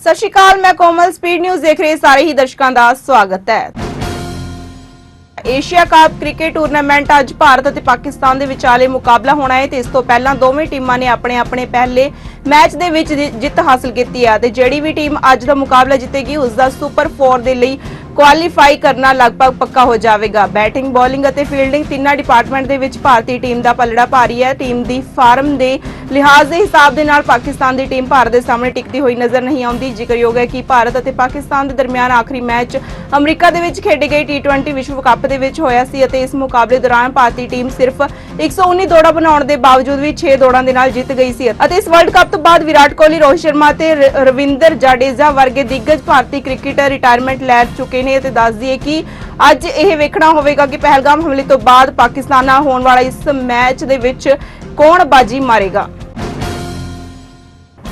ਸਤਿ ਸ਼੍ਰੀ ਅਕਾਲ, ਮੈਂ ਕੋਮਲ, speed news ਦੇਖ ਰਹੇ ਸਾਰੇ ਹੀ ਦਰਸ਼ਕਾਂ ਦਾ ਸਵਾਗਤ ਹੈ। ਏਸ਼ੀਆ ਕੱਪ ਕ੍ਰਿਕਟ ਟੂਰਨਾਮੈਂਟ ਅੱਜ ਭਾਰਤ ਅਤੇ ਪਾਕਿਸਤਾਨ ਦੇ ਵਿਚਾਲੇ ਮੁਕਾਬਲਾ ਹੋਣਾ ਹੈ ਤੇ ਇਸ ਤੋਂ ਪਹਿਲਾਂ ਦੋਵੇਂ ਟੀਮਾਂ ਨੇ ਆਪਣੇ ਆਪਣੇ ਪਹਿਲੇ ਮੈਚ ਦੇ ਵਿੱਚ ਜਿੱਤ ਹਾਸਲ ਕੀਤੀ ਹੈ ਤੇ ਜਿਹੜੀ ਵੀ ਟੀਮ ਅੱਜ ਦਾ ਮੁਕਾਬਲਾ ਜਿੱਤੇਗੀ ਉਸ ਦਾ ਸੁਪਰ 4 ਦੇ ਲਈ ਕੁਆਲੀਫਾਈ ਕਰਨਾ ਲਗਭਗ ਪੱਕਾ ਹੋ ਜਾਵੇਗਾ। ਬੈਟਿੰਗ, ਬੋਲਿੰਗ ਅਤੇ ਫੀਲਡਿੰਗ ਤਿੰਨਾਂ ਡਿਪਾਰਟਮੈਂਟ ਦੇ ਵਿੱਚ ਭਾਰਤੀ ਟੀਮ ਦਾ ਪਲੜਾ ਭਾਰੀ ਹੈ। ਟੀਮ ਦੀ ਫਾਰਮ ਦੇ ਲਿਹਾਜ਼ ਦੇ ਹਿਸਾਬ ਦੇ ਨਾਲ ਪਾਕਿਸਤਾਨ ਦੀ ਟੀਮ ਭਾਰਤ ਦੇ ਸਾਹਮਣੇ ਟਿਕਦੀ ਹੋਈ ਨਜ਼ਰ ਨਹੀਂ ਆਉਂਦੀ। ਜ਼ਿਕਰਯੋਗ ਹੈ ਕਿ ਭਾਰਤ ਅਤੇ ਪਾਕਿਸਤਾਨ ਦੇ ਦਰਮਿਆਨ ਆਖਰੀ ਮੈਚ ਅਮਰੀਕਾ ਦੇ ਵਿੱਚ ਖੇਡੀ ਗਈ ਟੀ20 ਵਿਸ਼ਵ ਕੱਪ ਦੇ ਵਿੱਚ ਹੋਇਆ ਸੀ ਅਤੇ ਇਸ ਮੁਕਾਬਲੇ ਦੌਰਾਨ ਭਾਰਤੀ ਟੀਮ ਸਿਰਫ 119 ਦੌੜਾਂ ਬਣਾਉਣ ਦੇ ਬਾਵਜੂਦ ਵੀ 6 ਦੌੜਾਂ ਦੇ ਨਾਲ ਜਿੱਤ ਗਈ ਸੀ ਅਤੇ ਇਸ ਵਰਲਡ ਕੱਪ ਤੋਂ ਬਾਅਦ ਵਿਰਾਟ ਕੋਹਲੀ, ਰੋਹਿਤ ਸ਼ਰਮਾ ਤੇ ਰਵਿੰਦਰ ਜਾਡੇਜਾ ਵਰਗੇ ਦਿੱਗਜ ਭਾਰਤੀ ਕ੍ਰਿਕਟਰ ਰਿਟਾਇਰਮੈਂਟ ਲੈ ਚੁੱਕੇ ਨੇ। ਤੇ ਦੱਸ ਦਈਏ ਕਿ ਅੱਜ ਇਹ ਵੇਖਣਾ ਹੋਵੇਗਾ ਕਿ ਪਹਿਲਗਾਮ ਹਮਲੇ ਤੋਂ ਬਾਅਦ ਪਾਕਿਸਤਾਨ ਨਾਲ ਹੋਣ ਵਾਲਾ ਇਸ ਮੈਚ ਦੇ ਵਿੱਚ ਕੌਣ ਬਾਜੀ ਮਾਰੇਗਾ।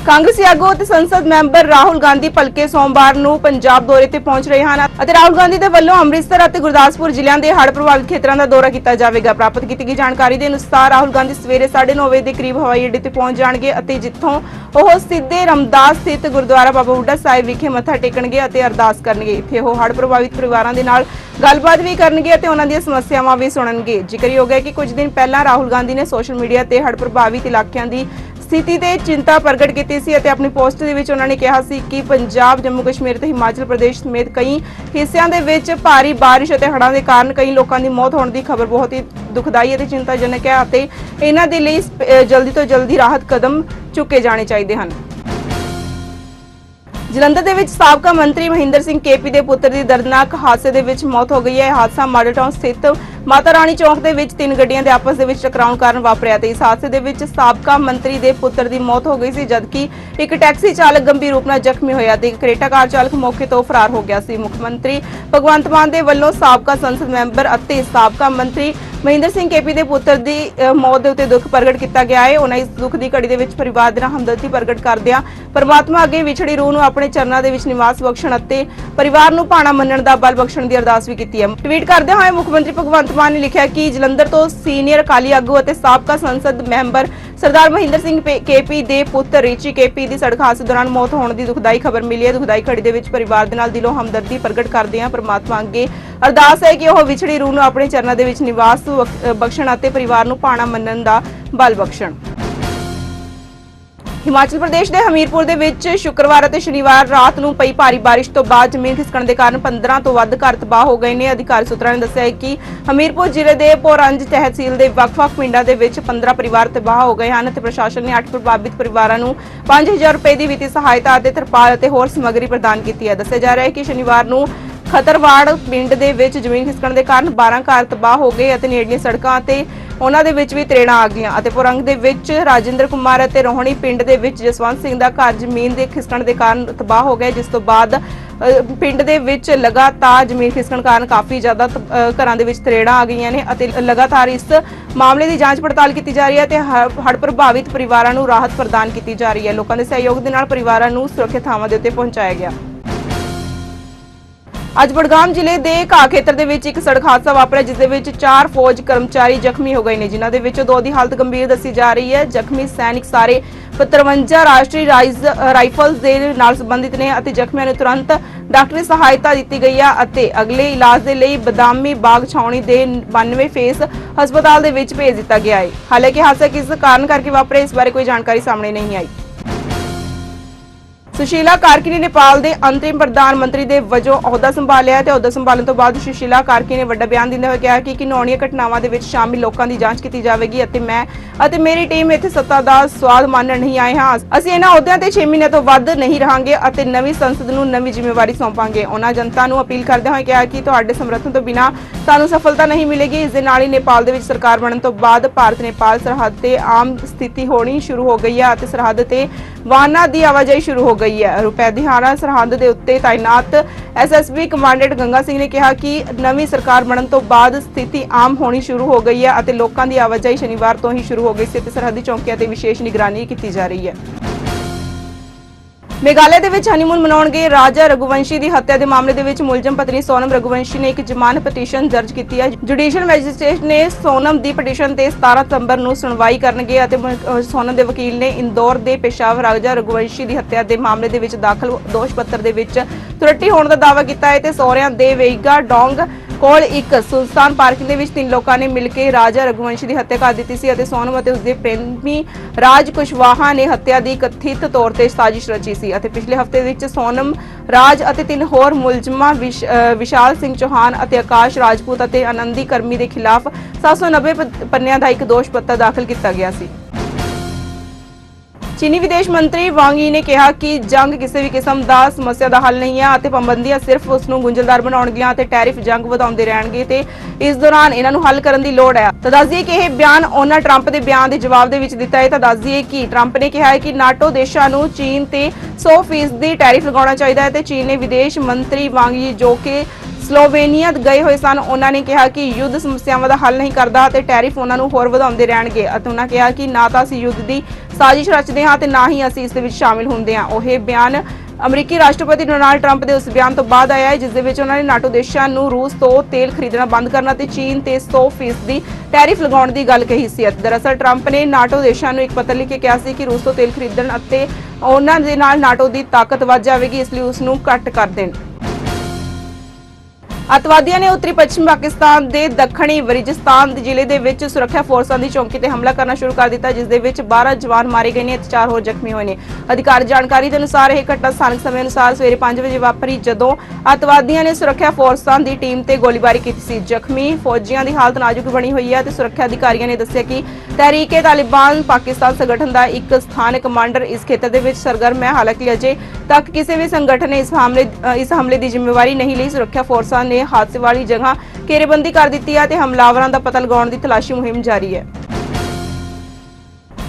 ਕਾਂਗਰਸੀ ਆਗੂ ਅਤੇ ਸੰਸਦ ਮੈਂਬਰ ਰਾਹੁਲ ਗਾਂਧੀ ਭਲਕੇ ਸੋਮਵਾਰ ਨੂੰ ਪੰਜਾਬ ਦੌਰੇ ਤੇ ਪਹੁੰਚ ਰਹੇ ਹਨ ਅਤੇ ਰਾਹੁਲ ਗਾਂਧੀ ਦੇ ਵੱਲੋਂ ਅੰਮ੍ਰਿਤਸਰ ਅਤੇ ਗੁਰਦਾਸਪੁਰ ਜ਼ਿਲ੍ਹਿਆਂ ਦੇ ਹੜ੍ਹ ਪ੍ਰਭਾਵਿਤ ਖੇਤਰਾਂ ਦਾ ਦੌਰਾ ਕੀਤਾ ਜਾਵੇਗਾ। ਪ੍ਰਾਪਤ ਕੀਤੀ ਗਈ ਜਾਣਕਾਰੀ ਦੇ ਅਨੁਸਾਰ ਰਾਹੁਲ ਗਾਂਧੀ ਸਵੇਰੇ 9:30 ਵਜੇ ਦੇ ਕਰੀਬ ਹਵਾਈ ਅੱਡੇ ਤੇ ਪਹੁੰਚ ਜਾਣਗੇ ਅਤੇ ਜਿੱਥੋਂ ਉਹ ਸਿੱਧੇ ਰਮਦਾਸ ਸਥਿਤ ਗੁਰਦੁਆਰਾ ਬਾਬਾ ਬੁੱਢਾ ਸਾਹਿਬ ਵਿਖੇ ਮੱਥਾ ਟੇਕਣਗੇ ਅਤੇ ਅਰਦਾਸ ਕਰਨਗੇ। ਇੱਥੇ ਉਹ ਹੜ੍ਹ ਪ੍ਰਭਾਵਿਤ ਪਰਿਵਾਰਾਂ ਦੇ ਨਾਲ ਗੱਲਬਾਤ ਵੀ ਕਰਨਗੇ ਅਤੇ ਉਹਨਾਂ ਦੀਆਂ ਸਮੱਸਿਆਵਾਂ ਵੀ ਸੁਣਨਗੇ। ਜ਼ਿਕਰਯੋਗ ਹੈ ਕਿ ਕੁਝ ਦਿਨ ਪਹਿਲਾਂ ਰਾਹੁਲ ਗਾਂਧੀ ਨੇ ਸੋਸ਼ਲ ਮੀਡੀਆ ਤੇ ਹੜ੍ਹ ਪ੍ਰਭਾਵਿਤ ਇਲਾਕਿਆਂ ਦੀ ਸਥਿਤੀ ਤੇ ਚਿੰਤਾ ਪ੍ਰਗਟ ਕੀਤੀ ਸੀ ਅਤੇ ਆਪਣੀ ਪੋਸਟ ਦੇ ਵਿੱਚ ਉਹਨਾਂ ਨੇ ਕਿਹਾ ਸੀ ਕਿ ਪੰਜਾਬ, ਜੰਮੂ ਕਸ਼ਮੀਰ ਤੇ ਹਿਮਾਚਲ ਪ੍ਰਦੇਸ਼ ਸਮੇਤ ਕਈ ਹਿੱਸਿਆਂ ਦੇ ਵਿੱਚ ਭਾਰੀ ਬਾਰਿਸ਼ ਅਤੇ ਹੜ੍ਹਾਂ ਦੇ ਕਾਰਨ ਕਈ ਲੋਕਾਂ ਦੀ ਮੌਤ ਹੋਣ ਦੀ ਖਬਰ ਬਹੁਤ ਹੀ ਦੁਖਦਾਈ ਅਤੇ ਚਿੰਤਾਜਨਕ ਹੈ ਅਤੇ ਇਹਨਾਂ ਦੇ ਲਈ ਜਲਦੀ ਤੋਂ ਜਲਦੀ ਰਾਹਤ ਕਦਮ ਚੁੱਕੇ ਜਾਣੇ ਚਾਹੀਦੇ ਹਨ। ਜਲੰਧਰ ਦੇ ਵਿੱਚ ਸਾਬਕਾ ਮੰਤਰੀ ਮਹਿੰਦਰ ਸਿੰਘ ਕੇਪੀ ਦੇ ਪੁੱਤਰ ਦੀ ਦਰਦਨਾਕ ਹਾਦਸੇ ਦੇ ਵਿੱਚ ਮੌਤ ਹੋ ਗਈ ਹੈ। ਹਾਦਸਾ ਮਾਡਲ ਟਾਊਨ ਸਥਿਤ ਮਾਤਾ ਰਾਣੀ ਚੌਂਕ ਦੇ ਵਿੱਚ ਤਿੰਨ ਗੱਡੀਆਂ ਦੇ ਆਪਸ ਦੇ ਵਿੱਚ ਟਕਰਾਉਣ ਕਾਰਨ ਵਾਪਰਿਆ ਤੇ ਇਸ ਹਾਦਸੇ ਦੇ ਵਿੱਚ ਸਾਬਕਾ ਮੰਤਰੀ ਦੇ ਪੁੱਤਰ ਦੀ ਮੌਤ ਹੋ ਗਈ ਸੀ, ਜਦਕਿ ਇੱਕ ਟੈਕਸੀ ਚਾਲਕ ਗੰਭੀਰ ਰੂਪ ਨਾਲ ਜ਼ਖਮੀ ਹੋਇਆ ਤੇ ਇੱਕ ਕਰੇਟਾ ਕਾਰ ਚਾਲਕ ਮੌਕੇ ਤੋਂ ਫਰਾਰ ਹੋ ਗਿਆ ਸੀ। ਮੁੱਖ ਮੰਤਰੀ ਭਗਵੰਤ ਮਾਨ ਦੇ ਵੱਲੋਂ ਸਾਬਕਾ ਸੰਸਦ ਮੈਂਬਰ ਅਤੇ ਸਾਬਕਾ ਮੰਤਰੀ ਮਹਿੰਦਰ ਸਿੰਘ ਕੇਪੀ ਦੇ ਪੁੱਤਰ ਦੀ ਅ, ਮੌਤ ਦੇ ਉੱਤੇ ਦੁੱਖ ਪ੍ਰਗਟ ਕੀਤਾ ਗਿਆ ਹੈ। ਉਹਨਾਂ ਇਸ ਦੁੱਖ ਦੀ ਘੜੀ ਦੇ ਵਿੱਚ ਪਰਿਵਾਰ ਦੇ ਨਾਲ ਹਮਦਰਦੀ ਪ੍ਰਗਟ ਕਰਦਿਆਂ ਪਰਮਾਤਮਾ ਅੱਗੇ ਵਿਛੜੀ ਰੂਹ ਨੂੰ ਆਪਣੇ ਚਰਨਾਂ ਦੇ ਵਿੱਚ ਨਿਵਾਸ ਬਖਸ਼ਣ ਅਤੇ ਪਰਿਵਾਰ ਨੂੰ ਭਾਣਾ ਮੰਨਣ ਦਾ ਬਲ ਬਖਸ਼ਣ ਦੀ ਅਰਦਾਸ ਵੀ ਕੀਤੀ ਹੈ। ਟਵੀਟ ਕਰਦਿਆਂ ਹੋਏ ਮੁੱਖ ਮੰਤਰੀ ਭਗਵੰਤ ਮਾਨ ਨੇ ਲਿਖਿਆ ਕਿ ਜਲੰਧਰ ਤੋਂ ਸੀਨੀਅਰ ਅਕਾਲੀ ਆਗੂ ਅਤੇ ਸਾਬਕਾ ਸੰਸਦ ਮੈਂਬਰ ਸਰਦਾਰ ਮਹਿੰਦਰ ਸਿੰਘ ਪੇ- ਕੇਪੀ ਦੇ ਪੁੱਤਰ ਰਿਚੀ ਕੇਪੀ ਦੀ ਸੜਕ ਹਾਦਸੇ ਦੌਰਾਨ ਮੌਤ ਹੋਣ ਦੀ ਦੁਖਦਾਈ ਖਬਰ ਮਿਲੀ ਹੈ। ਦੁਖਦਾਈ ਘੜੀ ਦੇ ਵਿੱਚ ਪਰਿਵਾਰ ਦੇ ਨਾਲ ਦਿਲੋਂ ਹਮਦਰਦੀ ਪ੍ਰਗਟ ਕਰਦੇ ਹਾਂ। ਪਰਮਾਤਮਾ ਅੱਗੇ ਅਰਦਾਸ ਹੈ ਕਿ ਉਹ ਵਿਛੜੀ ਰੂਹ ਨੂੰ ਆਪਣੇ ਚਰਨਾਂ ਦੇ ਵਿੱਚ ਨਿਵਾਸ ਬਖਸ਼ਣ ਅਤੇ ਪਰਿਵਾਰ ਨੂੰ ਭਾਣਾ ਮੰਨਣ ਦਾ ਬਲ ਬਖਸ਼ਣ। ਹਿਮਾਚਲ ਪ੍ਰਦੇਸ਼ ਦੇ ਹਮੀਰਪੁਰ ਦੇ ਵਿੱਚ ਸ਼ੁੱਕਰਵਾਰ ਅਤੇ ਸ਼ਨੀਵਾਰ ਰਾਤ ਨੂੰ ਪਈ ਭਾਰੀ ਬਾਰਿਸ਼ ਤੋਂ ਬਾਅਦ ਜ਼ਮੀਨ ਖਿਸਕਣ ਦੇ ਕਾਰਨ 15 ਤੋਂ ਵੱਧ ਘਰ ਤਬਾਹ ਹੋ ਗਏ ਨੇ। ਅਧਿਕਾਰੀ ਸੂਤਰਾਂ ਨੇ ਦੱਸਿਆ ਕਿ ਹਮੀਰਪੁਰ ਜ਼ਿਲ੍ਹੇ ਦੇ ਪੋਰੰਜ ਤਹਿਸੀਲ ਦੇ ਵੱਖ-ਵੱਖ ਪਿੰਡਾਂ ਦੇ ਵਿੱਚ 15 ਪਰਿਵਾਰ ਤਬਾਹ ਹੋ ਗਏ ਹਨ ਤੇ ਪ੍ਰਸ਼ਾਸਨ ਨੇ 8 ਪ੍ਰਭਾਵਿਤ ਪਰਿਵਾਰਾਂ ਨੂੰ 5000 ਰੁਪਏ ਦੀ ਵਿੱਤੀ ਸਹਾਇਤਾ ਅਤੇ ਤਰਪਾਲ ਅਤੇ ਹੋਰ ਸਮੱਗਰੀ ਪ੍ਰਦਾਨ ਕੀਤੀ ਹੈ। ਦੱਸਿਆ ਜਾ ਰਿਹਾ ਹੈ ਕਿ ਸ਼ਨੀਵਾਰ ਨੂੰ ਖਤਰਵਾੜ ਪਿੰਡ ਦੇ ਵਿੱਚ ਜ਼ਮੀਨ ਖਿਸਕਣ ਦੇ ਕਾਰਨ 12 ਘਰ ਤਬਾਹ ਹੋ ਗਏ ਅਤੇ ਨੇੜਲੀਆਂ ਸੜਕਾਂ ਅਤੇ ਉਹਨਾਂ ਦੇ ਵਿੱਚ ਵੀ ਤਰੇੜਾਂ ਆ ਗਈਆਂ ਅਤੇ ਪੁਰੰਗ ਦੇ ਵਿੱਚ ਰਾਜਿੰਦਰ ਕੁਮਾਰ ਅਤੇ ਰੋਹਣੀ ਪਿੰਡ ਦੇ ਵਿੱਚ ਜਸਵੰਤ ਸਿੰਘ ਦਾ ਘਰ ਜ਼ਮੀਨ ਦੇ ਖਿਸਕਣ ਦੇ ਕਾਰਨ ਤਬਾਹ ਹੋ ਗਿਆ ਜਿਸ ਤੋਂ ਬਾਅਦ ਪਿੰਡ ਦੇ ਵਿੱਚ ਲਗਾਤਾਰ ਜ਼ਮੀਨ ਖਿਸਕਣ ਕਾਰਨ ਕਾਫੀ ਜ਼ਿਆਦਾ ਤ- ਘਰਾਂ ਦੇ ਵਿੱਚ ਤਰੇੜਾਂ ਆ ਗਈਆਂ ਨੇ ਅਤੇ ਲਗਾਤਾਰ ਇਸ ਮਾਮਲੇ ਦੀ ਜਾਂਚ ਪੜਤਾਲ ਕੀਤੀ ਜਾ ਰਹੀ ਹੈ ਤੇ ਹੜ੍ਹ ਪ੍ਰਭਾਵਿਤ ਪਰਿਵਾਰਾਂ ਨੂੰ ਰਾਹਤ ਪ੍ਰਦਾਨ ਕੀਤੀ ਜਾ ਰਹੀ ਹੈ। ਲੋਕਾਂ ਦੇ ਸਹਿਯੋਗ ਦੇ ਨਾਲ ਪਰਿਵਾਰਾਂ ਨੂੰ ਸੁਰੱਖਿਅਤ ਥਾਵਾਂ ਦੇ ਉੱਤੇ ਪਹੁੰਚਾਇਆ ਗਿਆ। ਅੱਜ ਬੜਗਾਮ ਜ਼ਿਲ੍ਹੇ ਦੇ ਘਾਹ ਖੇਤਰ ਦੇ ਵਿੱਚ ਇੱਕ ਸੜਕ ਹਾਦਸਾ ਵਾਪਰਿਆ, ਜਿਸ ਦੇ ਵਿੱਚ ਚਾਰ ਫੌਜ ਕਰਮਚਾਰੀ ਜ਼ਖਮੀ ਹੋ ਗਏ ਨੇ, ਜਿਨ੍ਹਾਂ ਦੇ ਵਿੱਚੋਂ ਦੋ ਦੀ ਹਾਲਤ ਗੰਭੀਰ ਦੱਸੀ ਜਾ ਰਹੀ ਹੈ। ਜ਼ਖਮੀ ਸੈਨਿਕ ਸਾਰੇ 53 ਰਾਸ਼ਟਰੀ ਰਾਈਫਲਸ ਦੇ ਨਾਲ ਸੰਬੰਧਿਤ ਨੇ ਅਤੇ ਜ਼ਖਮੀਆਂ ਨੂੰ ਤੁਰੰਤ ਡਾਕਟਰੀ ਸਹਾਇਤਾ ਦਿੱਤੀ ਗਈ ਹੈ ਅਤੇ ਅਗਲੇ ਇਲਾਜ ਦੇ ਲਈ ਬਦਾਮੀ ਬਾਗ ਛਾਉਣੀ ਦੇ 92 ਫੇਸ ਹਸਪਤਾਲ ਦੇ ਵਿੱਚ ਭੇਜ ਦਿੱਤਾ ਗਿਆ ਹੈ। ਹਾਲਾਂਕਿ ਹਾਦਸਾ ਕਿਸ ਕਾਰਨ ਕਰਕੇ ਵਾਪਰਿਆ, ਇਸ ਬਾਰੇ ਕੋਈ ਜਾਣਕਾਰੀ ਸਾਹਮਣੇ ਨਹੀਂ ਆਈ। ਸੁਸ਼ੀਲਾ ਕਾਰਕੀ ਨੇ ਨੇਪਾਲ ਦੇ ਅੰਤਰਿਮ ਪ੍ਰਧਾਨ ਮੰਤਰੀ ਦੇ ਵਜੋਂ ਅਹੁਦਾ ਸੰਭਾਲਿਆ ਤੇ ਅਹੁਦਾ ਸੰਭਾਲਣ ਤੋਂ ਬਾਅਦ ਸੁਸ਼ੀਲਾ ਕਾਰਕੀ ਨੇ ਵੱਡਾ ਬਿਆਨ ਦਿੰਦੇ ਹੋਏ ਕਿਹਾ ਕਿ ਘਿਨੌਣੀਆਂ ਘਟਨਾਵਾਂ ਦੇ ਵਿੱਚ ਸ਼ਾਮਿਲ ਲੋਕਾਂ ਦੀ ਜਾਂਚ ਕੀਤੀ ਜਾਵੇਗੀ ਅਤੇ ਮੈਂ ਅਤੇ ਮੇਰੀ ਟੀਮ ਇੱਥੇ ਸੱਤਾ ਦਾ ਸਵਾਦ ਮਾਨਣ ਨਹੀਂ ਆਏ ਹਾਂ। ਅਸੀਂ ਇਹਨਾਂ ਅਹੁਦਿਆਂ ਤੇ 6 ਮਹੀਨੇ ਤੋਂ ਵੱਧ ਨਹੀਂ ਰਹਾਂਗੇ ਅਤੇ ਨਵੀਂ ਸੰਸਦ ਨੂੰ ਨਵੀਂ ਜ਼ਿੰਮੇਵਾਰੀ ਸੌਂਪਾਂਗੇ। ਉਹਨਾਂ ਜਨਤਾ ਨੂੰ ਅਪੀਲ ਕਰਦੇ ਹੋਏ ਕਿਹਾ ਕਿ ਤੁਹਾਡੇ ਸਮਰਥਨ ਤੋਂ ਬਿਨਾਂ ਸਾਨੂੰ ਸਫਲਤਾ ਨਹੀਂ ਮਿਲੇਗੀ। ਇਸ ਦੇ ਨਾਲ ਹੀ ਨੇਪਾਲ ਦੇ ਵਿੱਚ ਸਰਕਾਰ ਬਣਨ ਤੋਂ ਬਾਅਦ ਭਾਰਤ ਨੇਪਾਲ ਸਰਹੱਦ ਤੇ ਆਮ ਸਥਿਤੀ ਹੋਣੀ ਸ਼ੁਰੂ ਹੋ ਗਈ ਹੈ ਅਤੇ ਸਰਹੱਦ ਤੇ ਵਾਹਨਾਂ ਦੀ ਆਵਾਜਾਈ ਸ਼ੁਰੂ ਹੋ ਗਈ ਹੈ। ਰੁਪਏ ਦਿਹਾੜਾ ਦੇ ਉੱਤੇ ਤਾਇਨਾਤ ਐਸਐਸਬੀ ਕਮਾਂਡੈਂਟ ਗੰਗਾ ਸਿੰਘ ਨੇ ਕਿਹਾ ਕਿ ਨਵੀਂ ਸਰਕਾਰ ਬਣਨ ਤੋਂ ਬਾਅਦ ਸਥਿਤੀ ਆਮ ਹੋਣੀ ਸ਼ੁਰੂ ਹੋ ਗਈ ਹੈ ਅਤੇ ਲੋਕਾਂ ਦੀ ਆਵਾਜਾਈ ਸ਼ਨੀਵਾਰ ਤੋਂ ਹੀ ਸ਼ੁਰੂ ਹੋ ਗਈ ਸੀ ਤੇ ਸਰਹੱਦੀ ਚੌਂਕੀਆਂ ਤੇ ਵਿਸ਼ੇਸ਼ ਨਿਗਰਾਨੀ ਕੀਤੀ ਜਾ ਰਹੀ ਹੈ। ਮੇਘਾਲయ ਦੇ ਵਿੱਚ ਹਨੀਮੂਨ ਮਨਾਉਣ ਰਾਜਾ ਰਘੁਵੰਸ਼ੀ ਦੀ ਹੱਤਿਆ ਦੇ ਮਾਮਲੇ ਦੇ ਵਿੱਚ ਮੁਲਜ਼ਮ ਪਤਨੀ ਸੋਨਮ ਰਘੁਵੰਸ਼ੀ ਨੇ ਇੱਕ ਜ਼ਮਾਨਤ ਪਟੀਸ਼ਨ ਦਰਜ ਕੀਤੀ ਹੈ। ਜੁਡੀਸ਼ੀਅਲ ਮੈਜਿਸਟ੍ਰੇਟ ਨੇ ਸੋਨਮ ਦੀ ਪਟੀਸ਼ਨ ਤੇ 17 ਸਤੰਬਰ ਨੂੰ ਸੁਣਵਾਈ ਕਰਨਗੇ ਅਤੇ ਸੋਨਮ ਦੇ ਵਕੀਲ ਨੇ ਇੰਦੌਰ ਦੇ ਪੇਸ਼ਾਵਰ ਰਾਜਾ ਰਘੁਵੰਸ਼ੀ ਦੀ ਹੱਤਿਆ ਦੇ ਮਾਮਲੇ ਦੇ ਵਿੱਚ ਦਾਖਲ ਦੋਸ਼ ਪੱਤਰ ਦੇ ਵਿੱਚ ਤਰੱਟੀ ਹੋਣ ਦਾ ਦਾਅਵਾ ਕੀਤਾ ਹੈ ਤੇ ਸੋਹਰਿਆਂ ਦੇ ਵੇਗਾ ਡੋਂਗ ਕੋਲ ਇੱਕ ਸੁਲਤਾਨ ਪਾਰਕ ਦੇ ਵਿੱਚ ਤਿੰਨ ਲੋਕਾਂ ਨੇ ਮਿਲ ਕੇ ਰਾਜਾ ਰਘੁਵੰਸ਼ੀ ਦੀ ਹੱਤਿਆ ਕਰ ਦਿੱਤੀ ਸੀ ਅਤੇ ਸੋਨਮ ਅਤੇ ਉਸਦੇ ਪ੍ਰੇਮੀ ਰਾਜ ਕੁਸ਼ਵਾਹਾ ਨੇ ਹੱਤਿਆ ਦੀ ਕਥਿਤ ਤੌਰ ਤੇ ਸਾਜ਼ਿਸ਼ ਰਚੀ ਸੀ ਅਤੇ ਪਿਛਲੇ ਹਫ਼ਤੇ ਵਿੱਚ ਸੋਨਮ ਰਾਜ ਅਤੇ ਤਿੰਨ ਹੋਰ ਮੁਲਜ਼ਮਾਂ ਵਿਸ਼- ਵਿਸ਼ਾਲ ਸਿੰਘ ਚੌਹਾਨ ਅਤੇ ਆਕਾਸ਼ ਰਾਜਪੂਤ ਅਤੇ ਆਨੰਦੀ ਕਰਮੀ ਦੇ ਖਿਲਾਫ 790 ਪ- ਪੰਨਿਆਂ ਦਾ ਇੱਕ ਦੋਸ਼ ਪੱਤਰ ਦਾਖਲ ਕੀਤਾ ਗਿਆ ਸੀ। ਚੀਨੀ ਵਿਦੇਸ਼ ਮੰਤਰੀ ਵਾਂਗ ਯੀ ਨੇ ਕਿਹਾ ਕਿ ਜੰਗ ਕਿਸੇ ਵੀ ਕਿਸਮ ਦਾ ਸਮੱਸਿਆ ਦਾ ਹੱਲ ਨਹੀਂ ਹੈ ਅਤੇ ਪਾਬੰਦੀਆਂ ਸਿਰਫ ਉਸ ਨੂੰ ਗੁੰਝਲਦਾਰ ਬਣਾਉਣਗੀਆਂ ਅਤੇ ਟੈਰਿਫ ਜੰਗ ਵਧਾਉਂਦੇ ਰਹਿਣਗੇ ਤੇ ਇਸ ਦੌਰਾਨ ਇਹਨਾਂ ਨੂੰ ਹੱਲ ਕਰਨ ਦੀ ਲੋੜ ਹੈ ਤਾਂ ਦੱਸ ਦਈਏ ਕਿ ਇਹ ਬਿਆਨ ਉਹਨਾਂ ਟਰੰਪ ਦੇ ਬਿਆਨ ਦੇ ਜਵਾਬ ਦੇ ਵਿੱਚ ਦਿੱਤਾ ਹੈ। ਤਾਂ ਦੱਸ ਦਈਏ ਕਿ ਟਰੰਪ ਨੇ ਕਿਹਾ ਹੈ ਕਿ ਨਾਟੋ ਦੇਸ਼ਾਂ ਨੂੰ ਚੀਨ ਤੇ 100% ਦੀ ਟੈਰਿਫ ਲਗਾਉਣਾ ਚਾਹੀਦਾ ਹੈ ਤੇ ਚੀਨ ਨੇ ਵਿਦੇਸ਼ ਮੰਤਰੀ ਵਾਂਗ ਯੀ ਜੋ ਕਿ ਸਲੋਵੇਨੀਆ ਗਏ ਹੋਏ ਸਨ। ਉਹਨਾਂ ਨੇ ਕਿਹਾ ਕਿ ਯੁੱਧ ਸਮੱਸਿਆਵਾਂ ਦਾ ਹੱਲ ਨਹੀਂ ਕਰਦਾ ਅਤੇ ਟੈਰਿਫ ਉਹਨਾਂ ਨੂੰ ਹੋਰ ਵਧਾਉਂਦੇ ਰਹਿਣਗੇ ਅਤੇ ਉਹਨਾਂ ਕਿਹਾ ਕਿ ਨਾ ਤਾਂ ਅਸੀਂ ਯੁੱਧ ਦੀ ਸਾਜ਼ਿਸ਼ ਰਚਦੇ ਹਾਂ ਤੇ ਨਾ ਹੀ ਅਸੀਂ ਇਸ ਦੇ ਵਿੱਚ ਸ਼ਾਮਿਲ ਹੁੰਦੇ ਹਾਂ। ਉਹ ਬਿਆਨ ਅਮਰੀਕੀ ਰਾਸ਼ਟਰਪਤੀ ਡੋਨਾਲਡ ਟਰੰਪ ਦੇ ਉਸ ਬਿਆਨ ਤੋਂ ਬਾਅਦ ਆਇਆ ਹੈ, ਜਿਸ ਦੇ ਵਿੱਚ ਉਹਨਾਂ ਨੇ ਨਾਟੋ ਦੇਸ਼ਾਂ ਨੂੰ ਰੂਸ ਤੋਂ ਤੇਲ ਖਰੀਦਣਾ ਬੰਦ ਕਰਨਾ ਤੇ ਚੀਨ ਤੇ 100% ਦੀ ਟੈਰਿਫ ਲਗਾਉਣ ਦੀ ਗੱਲ ਕਹੀ ਸੀ। ਦਰਅਸਲ ਟਰੰਪ ਨੇ ਨਾਟੋ ਦੇਸ਼ਾਂ ਨੂੰ ਇੱਕ ਪੱਤਰ ਲਿਖ ਕੇ ਕਿਹਾ ਸੀ ਕਿ ਰੂਸ ਤੋਂ ਤੇਲ ਖਰੀਦਣ ਅਤੇ ਉਹਨਾਂ ਦੇ ਨਾਲ ਨਾਟੋ ਦੀ ਤਾਕਤ ਵੱਧ ਜਾਵੇਗੀ, ਇਸ ਲਈ ਉਸ ਨੂੰ ਘੱਟ ਕਰ ਦੇਣ। ਅਤਵਾਦੀਆਂ ਨੇ ਉੱਤਰੀ ਪੱਛਮੀ ਪਾਕਿਸਤਾਨ ਦੇ ਦੱਖਣੀ ਵਰਿਜਸਤਾਨ ਦੇ ਜ਼ਿਲ੍ਹੇ ਦੇ ਵਿੱਚ ਸੁਰੱਖਿਆ ਫੋਰਸਾਂ ਦੀ ਚੌਂਕੀ ਤੇ ਹਮਲਾ ਕਰਨਾ ਸ਼ੁਰੂ ਕਰ ਦਿੱਤਾ, ਜਿਸ ਦੇ ਵਿੱਚ 12 ਜਵਾਨ ਮਾਰੇ ਗਏ ਨੇ ਅਤੇ 4 ਹੋਰ ਜ਼ਖਮੀ ਹੋਏ ਨੇ। ਅਧਿਕਾਰੀ ਜਾਣਕਾਰੀ ਦੇ ਅਨੁਸਾਰ ਇਹ ਘਟਨਾ ਸਥਾਨਕ ਸਮੇਂ ਅਨੁਸਾਰ ਸਵੇਰੇ 5 ਵਜੇ ਵਾਪਰੀ, ਜਦੋਂ ਅਤਵਾਦੀਆਂ ਨੇ ਸੁਰੱਖਿਆ ਫੋਰਸਾਂ ਦੀ ਟੀਮ ਤੇ ਗੋਲੀਬਾਰੀ ਕੀਤੀ ਸੀ। ਜ਼ਖਮੀ ਫੌਜੀਆਂ ਦੀ ਹਾਲਤ ਨਾਜ਼ੁਕ ਬਣੀ ਹੋਈ ਹੈ ਤੇ ਸੁਰੱਖਿਆ ਅਧਿਕਾਰੀਆਂ ਨੇ ਦੱਸਿਆ ਕਿ ਤਹਿਰੀਕੇ ਤਾਲਿਬਾਨ ਪਾਕਿਸਤਾਨ ਸੰਗਠਨ ਦਾ ਇੱਕ ਸਥਾਨਕ ਕਮਾਂਡਰ ਇਸ ਖੇਤਰ ਦੇ ਵਿੱਚ ਸਰਗਰਮ ਹੈ। ਹਾਲਾਂਕਿ ਅਜੇ ਤੱਕ ਕਿਸੇ ਵੀ ਸੰਗਠਨ ਨੇ ਇਸ ਹਮਲੇ ਇਸ ਹਮਲੇ ਦੀ ਜ਼ਿੰਮੇਵਾਰੀ ਨਹੀਂ ਲਈ। ਸੁਰੱਖਿਆ ਫੋਰਸਾਂ ਨੇ ਹਾਦਸੇ ਵਾਲੀ ਜਗ੍ਹਾ ਘੇਰੇਬੰਦੀ ਕਰ ਦਿੱਤੀ ਹੈ ਤੇ ਹਮਲਾਵਰਾਂ ਦਾ ਪਤਾ ਲਗਾਉਣ ਦੀ ਤਲਾਸ਼ੀ ਮੁਹਿੰਮ ਜਾਰੀ ਹੈ।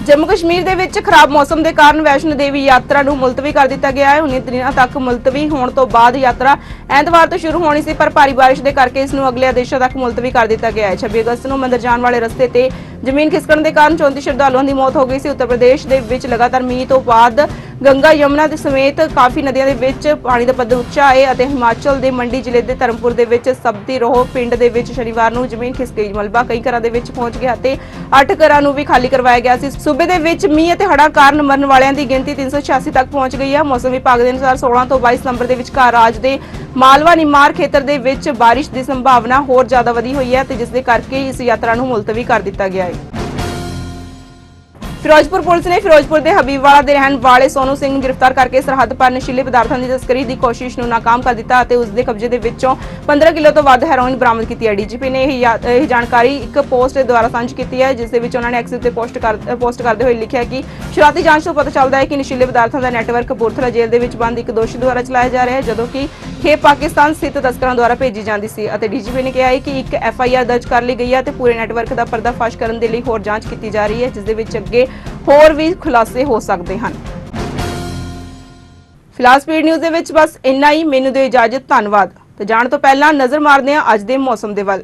ਜੰਮੂ ਕਸ਼ਮੀਰ ਦੇ ਵਿੱਚ ਖਰਾਬ ਮੌਸਮ ਦੇ ਕਾਰਨ ਵੈਸ਼ਨੋ ਦੇਵੀ ਯਾਤਰਾ ਨੂੰ ਮੁਲਤਵੀ ਕਰ ਦਿੱਤਾ ਗਿਆ ਹੈ। 19 ਦਿਨਾਂ ਤੱਕ ਮੁਲਤਵੀ ਹੋਣ ਤੋਂ ਬਾਅਦ ਯਾਤਰਾ ਐਤਵਾਰ ਤੋਂ ਸ਼ੁਰੂ ਹੋਣੀ ਸੀ, ਪਰ ਭਾਰੀ ਬਾਰਿਸ਼ ਦੇ ਕਰਕੇ ਇਸ ਨੂੰ ਅਗਲੇ ਆਦੇਸ਼ਾਂ ਤੱਕ ਮੁਲਤਵੀ ਕਰ ਦਿੱਤਾ ਗਿਆ ਹੈ। 26 ਅਗਸਤ ਨੂੰ ਮੰਦਰ ਜਾਣ ਵਾਲੇ ਰਸਤੇ ਤੇ ਜ਼ਮੀਨ ਖਿਸਕਣ ਦੇ ਕਾਰਨ 34 ਸ਼ਰਧਾਲੂਆਂ ਦੀ ਮੌਤ ਹੋ ਗਈ ਸੀ। ਉੱਤਰ ਪ੍ਰਦੇਸ਼ ਦੇ ਵਿੱਚ ਲਗਾਤਾਰ ਮੀਂਹ ਤੋਂ ਬਾਅਦ ਗੰਗਾ ਯਮੁਨਾ ਦੇ ਸਮੇਤ ਕਾਫੀ ਨਦੀਆਂ ਦੇ ਵਿੱਚ ਪਾਣੀ ਦਾ ਪੱਧਰ ਉੱਚਾ ਹੈ ਅਤੇ ਹਿਮਾਚਲ ਦੇ ਮੰਡੀ ਜ਼ਿਲ੍ਹੇ ਦੇ ਧਰਮਪੁਰ ਦੇ ਵਿੱਚ ਸਬਦੀ ਰੋਹ ਪਿੰਡ ਦੇ ਵਿੱਚ ਸ਼ਨੀਵਾਰ ਨੂੰ ਜ਼ਮੀਨ ਖਿਸਕ ਗਈ। ਮਲਬਾ ਕਈ ਘਰਾਂ ਦੇ ਵਿੱਚ ਪਹੁੰਚ ਗਿਆ ਤੇ 8 ਘਰਾਂ ਨੂੰ ਵੀ ਖਾਲੀ ਕਰਵਾਇਆ ਗਿਆ ਸੀ। ਸੂਬੇ ਦੇ ਵਿੱਚ ਮੀਂਹ ਅਤੇ ਹੜ੍ਹਾਂ ਕਾਰਨ ਮਰਨ ਵਾਲਿਆਂ ਦੀ ਗਿਣਤੀ 386 ਤੱਕ ਪਹੁੰਚ ਗਈ ਹੈ ਮੌਸਮ ਵਿਭਾਗ ਦੇ ਅਨੁਸਾਰ 16 ਤੋਂ 22 ਸਤੰਬਰ ਦੇ ਵਿਚਕਾਰ ਰਾਜ ਦੇ ਮਾਲਵਾ ਨਿਮਾਰ ਖੇਤਰ ਦੇ ਵਿੱਚ ਬਾਰਿਸ਼ ਦੀ ਸੰਭਾਵਨਾ ਹੋਰ ਜ਼ਿਆਦਾ ਵਧੀ ਹੋਈ ਹੈ ਤੇ ਜਿਸ ਦੇ ਕਰਕੇ ਇਸ ਯਾਤਰਾ ਨੂੰ ਮੁਲਤਵੀ ਕਰ ਦਿੱਤਾ ਗਿਆ ਹੈ। ਫਿਰੋਜ਼ਪੁਰ ਪੁਲਿਸ ਨੇ ਫਿਰੋਜ਼ਪੁਰ ਦੇ ਹਬੀਬਵਾਲਾ ਦੇ ਰਹਿਣ ਵਾਲੇ ਸੋਨੂ ਸਿੰਘ ਨੂੰ ਗ੍ਰਿਫਤਾਰ ਕਰਕੇ ਸਰਹੱਦ ਪਾਰ ਨਸ਼ੀਲੇ ਪਦਾਰਥਾਂ ਦੀ ਤਸਕਰੀ ਦੀ ਕੋਸ਼ਿਸ਼ ਨੂੰ ਨਾਕਾਮ ਕਰ ਦਿੱਤਾ ਅਤੇ ਉਸ ਦੇ ਕਬਜ਼ੇ ਦੇ ਵਿੱਚੋਂ 15 ਕਿਲੋ ਤੋਂ ਵੱਧ ਹੈਰੋਇਨ ਬਰਾਮਦ ਕੀਤੀ ਹੈ। ਡੀਜੀਪੀ ਨੇ ਇਹ ਯਾ- ਇਹ ਜਾਣਕਾਰੀ ਇੱਕ ਪੋਸਟ ਦੇ ਦੁਆਰਾ ਸਾਂਝੀ ਕੀਤੀ ਹੈ, ਜਿਸ ਦੇ ਵਿੱਚ ਉਹਨਾਂ ਨੇ ਐਕਸਿਸ ਤੇ ਪੋਸਟ ਕਰ ਪੋਸਟ ਕਰਦੇ ਹੋਏ ਲਿਖਿਆ ਕਿ ਸ਼ੁਰੂਆਤੀ ਜਾਂਚ ਤੋਂ ਪਤਾ ਚੱਲਦਾ ਹੈ ਕਿ ਨਸ਼ੀਲੇ ਪਦਾਰਥਾਂ ਦਾ ਨੈਟਵਰਕ ਕਪੂਰਥਲਾ ਜੇਲ੍ਹ ਦੇ ਵਿੱਚ ਬੰਦ ਇੱਕ ਦੋਸ਼ੀ ਦੁਆਰਾ ਚਲਾਇਆ ਜਾ ਰਿਹਾ ਹੈ, ਜਦੋਂ ਕਿ ਖੇਪ ਪਾਕਿਸਤਾਨ ਸਥਿਤ ਤਸਕਰਾਂ ਦੁਆਰਾ ਭੇਜੀ ਜਾਂਦੀ ਸੀ ਅਤੇ ਡੀਜੀਪੀ ਨੇ ਕਿਹਾ ਹੈ ਕਿ ਇੱਕ ਐਫ ਆਈ ਆਰ ਦਰਜ ਕਰ ਲਈ ਗਈ ਹੈ ਤੇ ਪੂਰੇ ਨੈਟਵਰਕ ਦਾ ਪਰਦਾਫਾਸ਼ ਕਰਨ ਦੇ ਲਈ ਹੋਰ ਜਾਂਚ ਕੀਤੀ ਜਾ ਰਹੀ ਹੈ, ਜਿਸ ਦੇ ਵਿੱਚ ਅੱਗੇ ਹੋਰ ਵੀ ਖੁਲਾਸੇ ਹੋ ਸਕਦੇ ਹਨ। ਫਿਲਹਾਲ ਸਪੀਡ ਨਿਊਜ਼ ਦੇ ਵਿੱਚ ਬਸ ਇੰਨਾ ਹੀ। ਮੈਨੂੰ ਦਿਓ ਇਜਾਜ਼ਤ, ਧੰਨਵਾਦ। ਤੇ ਜਾਣ ਤੋਂ ਪਹਿਲਾਂ ਨਜ਼ਰ ਮਾਰਦੇ ਹਾਂ ਅੱਜ ਦੇ ਮੌਸਮ ਦੇ ਵੱਲ।